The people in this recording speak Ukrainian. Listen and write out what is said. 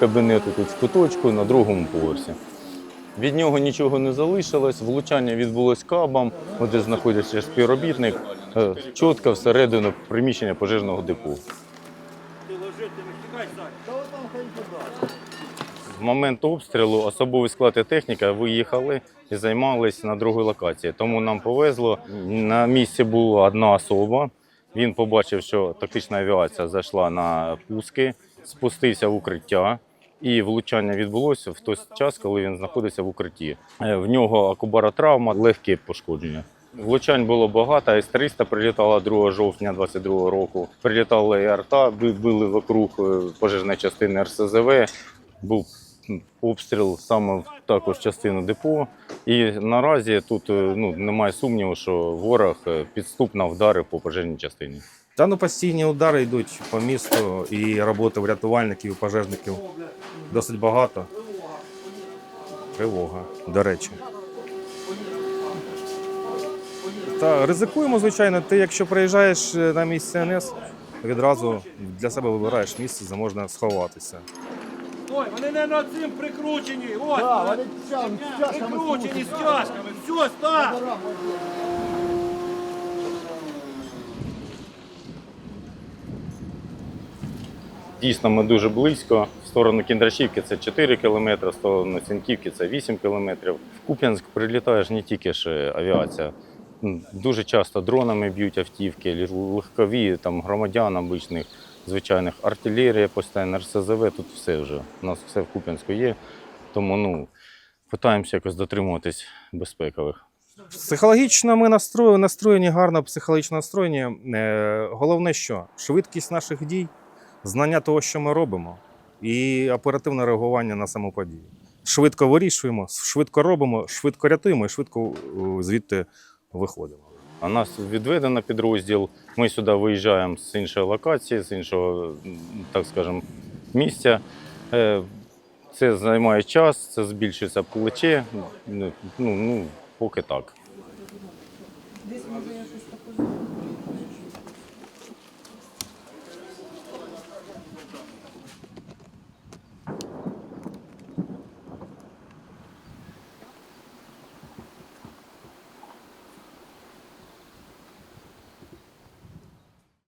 кабінету тут в куточку на другому поверсі. Від нього нічого не залишилось, влучання відбулось кабом, де знаходиться співробітник, е, чітко всередину приміщення пожежного депо. В момент обстрілу особовий склад і техніка виїхали і займалися на другій локації. Тому нам повезло. На місці була одна особа. Він побачив, що тактична авіація зайшла на пуски, спустився в укриття. І влучання відбулося в той час, коли він знаходився в укритті. Е, В нього акубара травма, легкі пошкодження. Влучань було багато. С-300 прилітала 2 жовтня 22 року. Прилітали і арта, би- били вокруг е, пожежної частини РСЗВ. Був обстріл саме в також частину депо. І наразі тут е, ну, немає сумніву, що ворог е, підступно вдарив по пожежній частині. Та ну постійні удари йдуть по місту і роботи врятувальників, і пожежників досить багато. Тривога, до речі. Та ризикуємо, звичайно. Ти, якщо приїжджаєш е, на місце НС, відразу для себе вибираєш місце, де можна сховатися. Ой, вони не над цим прикручені. Ось, Да, вони з тяжками прикручені з крутять. тяжками. Все, став! Дійсно, ми дуже близько. В сторону Кіндрашівки це 4 кілометри, в сторону Сінківки це 8 кілометрів. В Куп'янськ прилітає ж не тільки ж е, авіація. М, Дуже часто дронами б'ють автівки, лі- легкові, там, громадян обичних, звичайних, артилерія постійно, РСЗВ, тут все вже. У нас все в Куп'янську є. Тому ну, питаємося якось дотримуватись безпекових. Психологічно ми настроєні, настроєні гарно, психологічно настроєні. Е, головне, що швидкість наших дій, знання того, що ми робимо, і оперативне реагування на саму подію. Швидко вирішуємо, швидко робимо, швидко рятуємо і швидко е, звідти виходимо. У нас відведено підрозділ. Ми сюди виїжджаємо з іншої локації, з іншого, так скажемо, місця. Е, це займає час, це збільшується плече. Ну, ну, ну поки так.